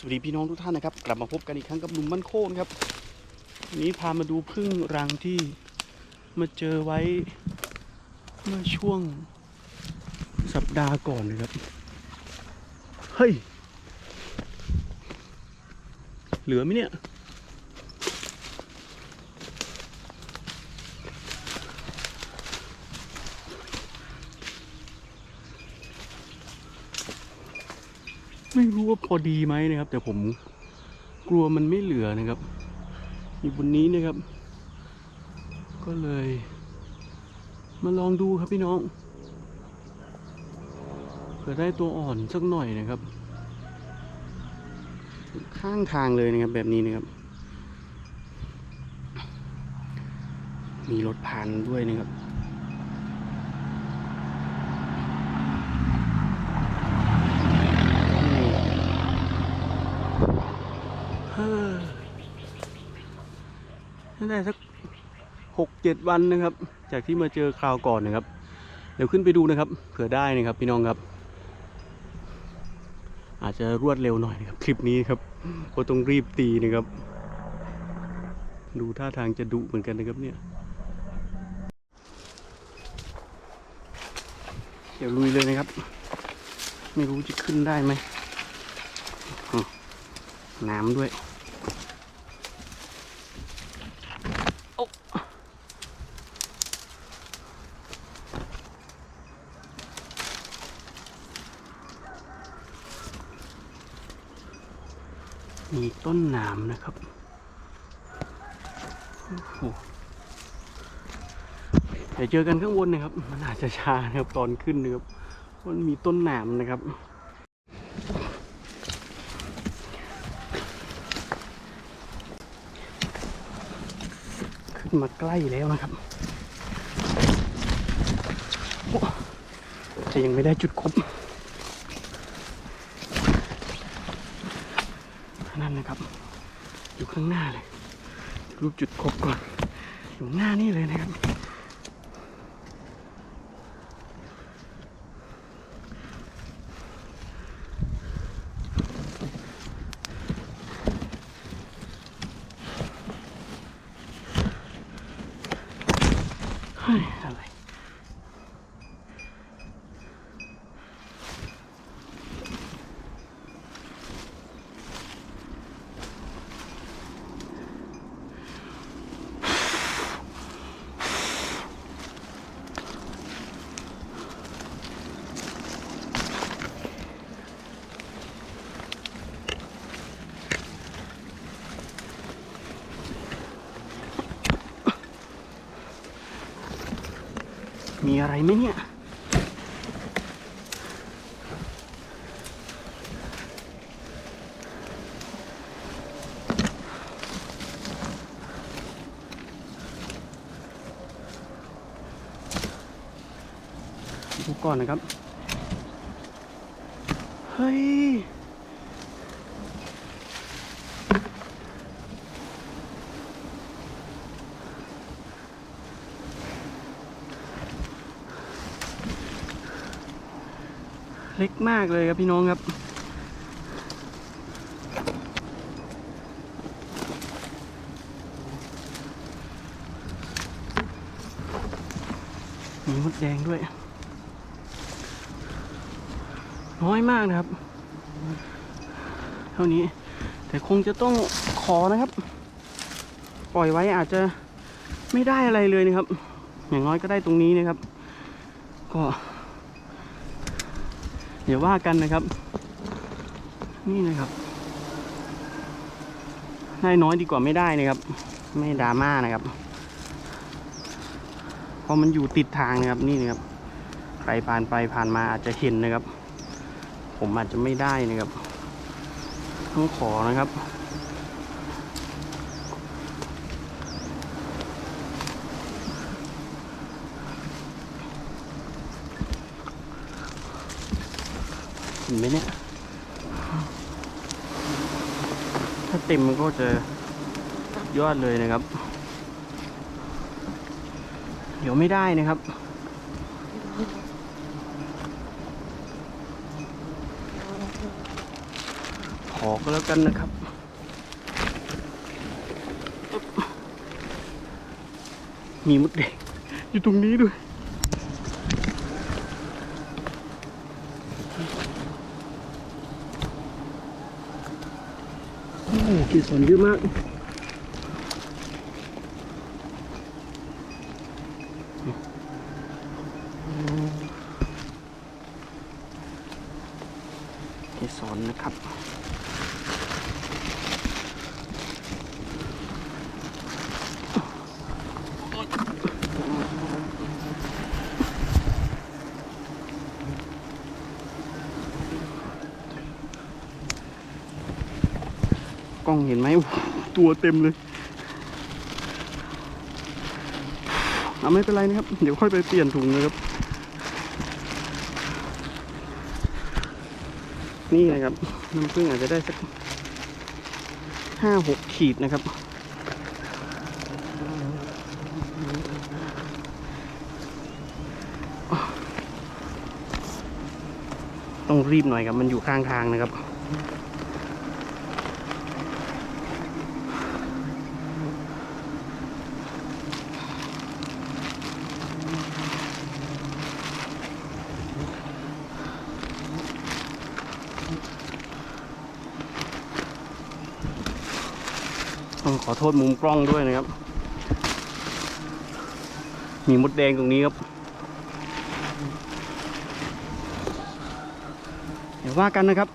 สวัสดีพี่น้องทุกท่านนะครับ กลับมาพบกันอีกครั้งกับหนุ่มมั่นโค้นครับวันนี้พามาดูพึ่งรังที่มาเจอไว้เมื่อช่วงสัปดาห์ก่อนนะครับ เฮ้ย เหลือไหมเนี่ย ไม่รู้ว่าพอดีไหมนะครับ แต่ผมกลัวมันไม่เหลือนะครับอยู่บนนี้นะครับ ก็เลย มาลองดูครับพี่น้องเผื่อได้ตัวอ่อนสักหน่อยนะครับ ข้างทางเลยนะครับแบบนี้นะครับ มีรถผ่านด้วยนะครับ เฮ้อน่า ได้สักหกเจ็ดวันนะครับ จากที่มาเจอคราวก่อนนะครับ เดี๋ยวขึ้นไปดูนะครับเผื่อได้นะครับ พี่น้องครับ อาจจะรวดเร็วหน่อยนะครับ คลิปนี้ครับเพราะต้องรีบตีนะครับ ดูท่าทางจะดุเหมือนกันนะครับเนี่ย เดี๋ยวลุยเลยนะครับ ไม่รู้จะขึ้นได้ไหมน้ำด้วย มีต้นหนามนะครับเดี๋ยวเจอกันข้างบนนะครับ มันอาจจะช้านะครับตอนขึ้นนะครับมันมีต้นหนามนะครับขึ้นมาใกล้แล้วนะครับโอ้แต่ยังไม่ได้จุดครบ นั่นนะครับ อยู่ข้างหน้าเลยรูปจุดครบก่อน อยู่หน้านี่เลยนะครับ มีอะไรไหมเนี่ย ดูก่อนนะครับ เฮ้ย เล็กมากเลยครับพี่น้องครับ มีมดแดงด้วย น้อยมากนะครับ เท่านี้ แต่คงจะต้องขอนะครับ ปล่อยไว้อาจจะไม่ได้อะไรเลยนะครับ อย่างน้อยก็ได้ตรงนี้นะครับ ก็ เดี๋ยวว่ากันนะครับ นี่นะครับ ได้น้อยดีกว่าไม่ได้นะครับ ไม่ดราม่านะครับเพราะมันอยู่ติดทางนะครับนี่นะครับใครผ่านไปผ่านมาอาจจะเห็นนะครับ ผมอาจจะไม่ได้นะครับ ต้องขอนะครับ ห็นไหมเนี่ย ถ้าเต็มมันก็จะยอดเลยนะครับ เดี๋ยวไม่ได้นะครับพอขอก็แล้วกันนะครับมีมดแดงอยู่ตรงนี้ด้วย โอ้โหเกสนเยอะมาก เกสรนะครับ กล้องเห็นไหมตัวเต็มเลยเอาไม่เป็นไรนะครับ เดี๋ยวค่อยไปเปลี่ยนถุงนะครับ นี่นะครับน้ำผึ้งอาจจะได้สักห้าหกขีดนะครับต้องรีบหน่อยครับ มันอยู่ข้างทางนะครับ องขอโทษมุมกล้องด้วยนะครับ มีมดแดงตรงนี้ครับ เดี๋ยวว่ากันนะครับ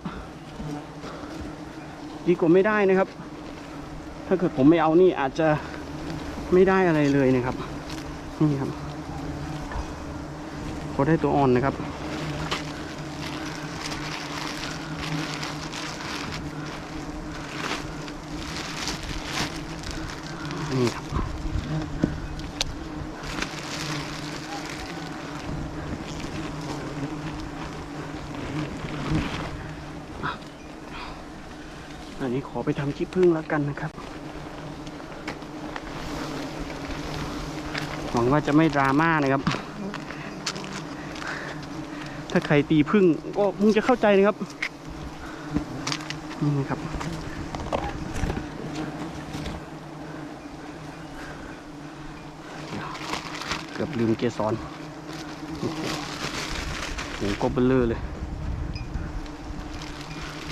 ดีกว่าไม่ได้นะครับ ถ้าเกิดผมไม่เอานี่อาจจะไม่ได้อะไรเลยนะครับ นี่ครับก็ได้ตัวอ่อนนะครับ นี่ครับ อันนี้ขอไปทำคลิปพึ่งแล้วกันนะครับ หวังว่าจะไม่ดราม่านะครับ ถ้าใครตีพึ่งก็มึงจะเข้าใจนะครับ นี่นะครับ กือบลืมเกสรโอ้โหโหก็เบลเลอร์เลย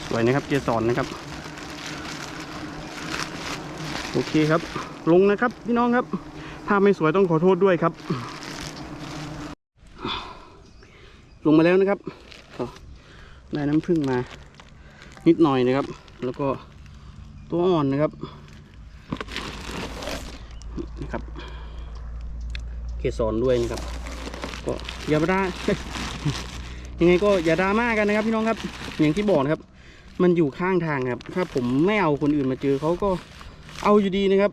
สวยนะครับเกสรนะครับ โอเคครับ ลงนะครับพี่น้องครับ ภาพไม่สวยต้องขอโทษด้วยครับ ลงมาแล้วนะครับได้น้ำผึ้งมา นิดหน่อยนะครับ แล้วก็ตัวอ่อนนะครับ เกสรด้วยนะครับ ก็อย่าดรา ยังไงก็อย่าดราม่ากันนะครับ พี่น้องครับ อย่างที่บอกนะครับ มันอยู่ข้างทางครับ ถ้าผมไม่เอาคนอื่นมาเจอเขาก็เอาอยู่ดีนะครับ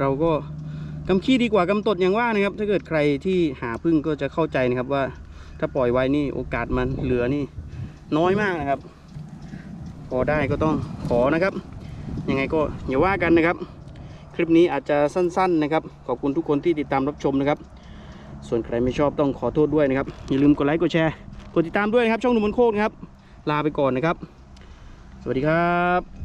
เราก็กำขี้ดีกว่ากำตดอย่างว่านะครับ ถ้าเกิดใครที่หาพึ่งก็จะเข้าใจนะครับว่า ถ้าปล่อยไว้นี่โอกาสมันเหลือนี่ น้อยมากนะครับ พอได้ก็ต้องขอนะครับ ยังไงก็อย่าว่ากันนะครับ ลิปนี้อาจจะสั้น ๆนะครับ ขอบคุณทุกคนที่ติดตามรับชมนะครับ ส่วนใครไม่ชอบต้องขอโทษด้วยนะครับ อย่าลืมกดไลค์กดแชร์กดติดตามด้วยนะครับ ช่องหนุ่มบนโคกนะครับ ลาไปก่อนนะครับ สวัสดีครับ